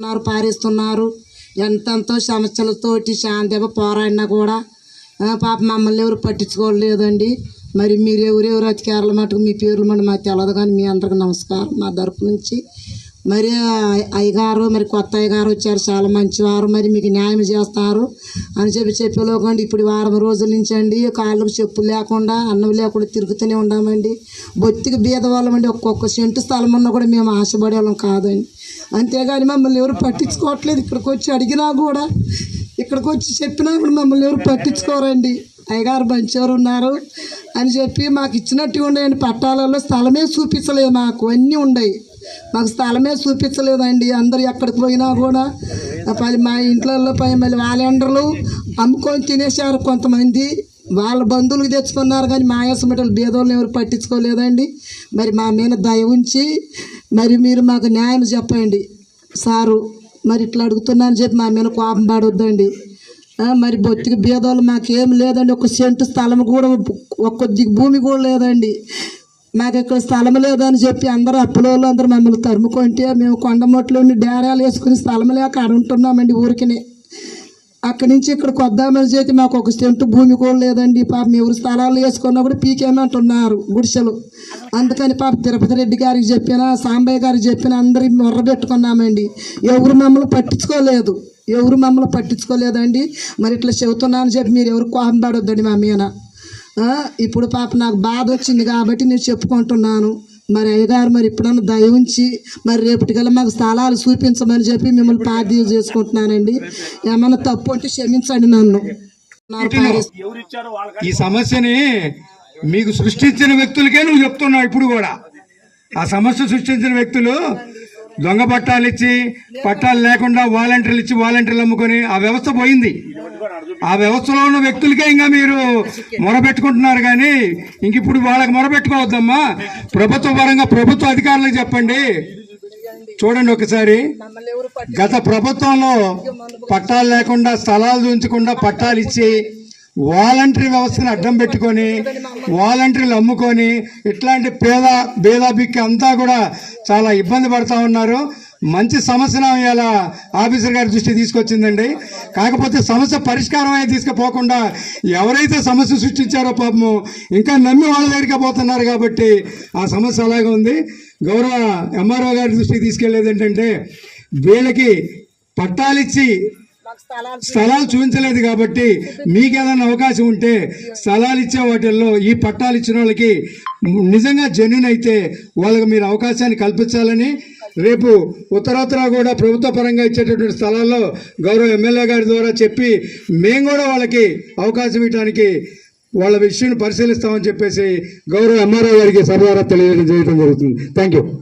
ఉన్నారు పారేస్తున్నారు. ఎంతెంతో సమస్యలతోటి శాంతివ పోరాడినా కూడా పాప మమ్మల్ని ఎవరు పట్టించుకోలేదండి. మరి మీరు ఎవరెవరు కేరళ మటుకు మీ పేర్లు మటు మాకు తెలియదు కానీ మీ అందరికి నమస్కారం. మా తరపు నుంచి మరి అయ్యగారు మరి కొత్త అయ్యగారు వచ్చారు చాలా మంచివారు. మరి మీకు న్యాయం చేస్తారు అని చెప్పి చెప్పేలోకండి ఇప్పుడు వారం రోజుల నుంచి అండి కాళ్ళకు చెప్పులు లేకుండా అన్నం లేకుండా తిరుగుతూనే ఉన్నామండి. బొత్తికి బీద వాళ్ళమండి ఒక్కొక్క సెంటు స్థలం ఉన్నా కూడా మేము ఆశపడే వాళ్ళం కాదండి. అంతేగాని మమ్మల్ని ఎవరు పట్టించుకోవట్లేదు. ఇక్కడికి వచ్చి అడిగినా కూడా ఇక్కడికి వచ్చి చెప్పినా కూడా మమ్మల్ని ఎవరు పట్టించుకోరండి. అయ్యగారు మంచివారు ఉన్నారు అని చెప్పి మాకు ఇచ్చినట్టు ఉండేయండి. పట్టాలలో స్థలమే చూపించలేదు మాకు. అన్నీ ఉండయి. మాకు స్థలమే చూపించలేదండి. అందరు ఎక్కడికి పోయినా కూడా. పది మా ఇంట్లో పై మళ్ళీ వాలండర్లు అమ్ముకొని తినేశారు కొంతమంది. వాళ్ళ బంధువులకు తెచ్చుకున్నారు కానీ మా యసమటలు బేదోళ్ళని ఎవరు పట్టించుకోలేదండి. మరి మా మీద దయ ఉంచి మరి మీరు మాకు న్యాయం చెప్పండి. సారు మరి ఇట్లా అడుగుతున్నాను చెప్పి మా మీద కోపం పడొద్దండి. మరి బొత్తికి బీదోళ్ళు మాకేం లేదండి. ఒక సెంటు స్థలం కూడా ఒక్క దిగు భూమి కూడా లేదండి. మాకు ఇక్కడ స్థలం లేదని చెప్పి అందరూ అప్పులోళ్ళు అందరూ మమ్మల్ని తరుముకుంటే మేము కొండమొట్లు డేరాలు వేసుకుని స్థలం లేక అడుగుంటున్నామండి ఉంటున్నామండి ఊరికినే. అక్కడి నుంచి ఇక్కడికి వద్దామని చెప్పి మాకు ఒక సెంటు భూమి కూడా లేదండి. పాపం ఎవరు స్థలాలు వేసుకున్నా కూడా పీకేమంటున్నారు గుడిసెలు. అందుకని పాప తిరుపతి రెడ్డి గారికి చెప్పిన సాంబయ్య గారికి చెప్పిన అందరి మొర్ర పెట్టుకున్నామండి. ఎవరు మమ్మల్ని పట్టించుకోలేదు. ఎవరు మమ్మల్ని పట్టించుకోలేదండి. మరి ఇట్లా చెబుతున్నాను చెప్పి మీరు ఎవరు కోహం పడొద్దండి మా మీద. ఇప్పుడు పాప నాకు బాధ వచ్చింది కాబట్టి నేను చెప్పుకుంటున్నాను. మరి అయ్యగారు మరి ఇప్పుడన్నా దయ ఉంచి మరి రేపటికల్లా మాకు స్థలాలు చూపించమని చెప్పి మిమ్మల్ని ప్రార్థన చేసుకుంటున్నానండి. ఏమన్నా తప్పు అంటే క్షమించండి నన్ను. నాకు ఈ సమస్యని మీకు సృష్టించిన వ్యక్తులకే నువ్వు చెప్తున్నావు ఇప్పుడు కూడా. ఆ సమస్య సృష్టించిన వ్యక్తులు దొంగ పట్టాలు ఇచ్చి పట్టాలు లేకుండా వాలంటీర్లు ఇచ్చి వాలంటీర్లు అమ్ముకొని ఆ వ్యవస్థ పోయింది. ఆ వ్యవస్థలో ఉన్న వ్యక్తులకే ఇంకా మీరు మొరబెట్టుకుంటున్నారు కానీ ఇంక ఇప్పుడు వాళ్ళకి మొరబెట్టుకోవద్దమ్మా ప్రభుత్వ పరంగా ప్రభుత్వ అధికారులకు చెప్పండి. చూడండి ఒకసారి. గత ప్రభుత్వంలో పట్టాలు లేకుండా స్థలాలు ఉంచకుండా పట్టాలు ఇచ్చి వాలంటరీ వ్యవస్థను అడ్డం పెట్టుకొని వాలంటరీలు అమ్ముకొని ఇట్లాంటి పేద భేదాభిక్కి అంతా కూడా చాలా ఇబ్బంది పడతా ఉన్నారు. మంచి సమస్యను ఇవాళ ఆఫీసర్ గారి దృష్టి తీసుకొచ్చిందండి. కాకపోతే సమస్య పరిష్కారం అయ్యి తీసుకుపోకుండా ఎవరైతే సమస్య సృష్టించారో పాపము ఇంకా నమ్మి వాళ్ళ దగ్గరికి పోతున్నారు కాబట్టి ఆ సమస్య అలాగే ఉంది. గౌరవ ఎంఆర్ఓ గారి దృష్టికి తీసుకెళ్ళేది ఏంటంటే వీళ్ళకి పట్టాలిచ్చి స్థలాలు స్థలాలు చూపించలేదు కాబట్టి మీకు ఏదైనా అవకాశం ఉంటే స్థలాలు ఇచ్చే వాటిల్లో ఈ పట్టాలు ఇచ్చిన వాళ్ళకి నిజంగా జెన్యున్ అయితే వాళ్ళకి మీరు అవకాశాన్ని కల్పించాలని రేపు ఉత్తరాత్ర కూడా ప్రభుత్వ పరంగా ఇచ్చేటటువంటి స్థలాల్లో గౌరవ ఎమ్మెల్యే గారి ద్వారా చెప్పి మేము కూడా వాళ్ళకి అవకాశం ఇవ్వడానికి వాళ్ళ విషయం పరిశీలిస్తామని చెప్పేసి గౌరవ ఎంఆర్ఓ గారికి సభ తెలియజేయడం జరుగుతుంది. Thank you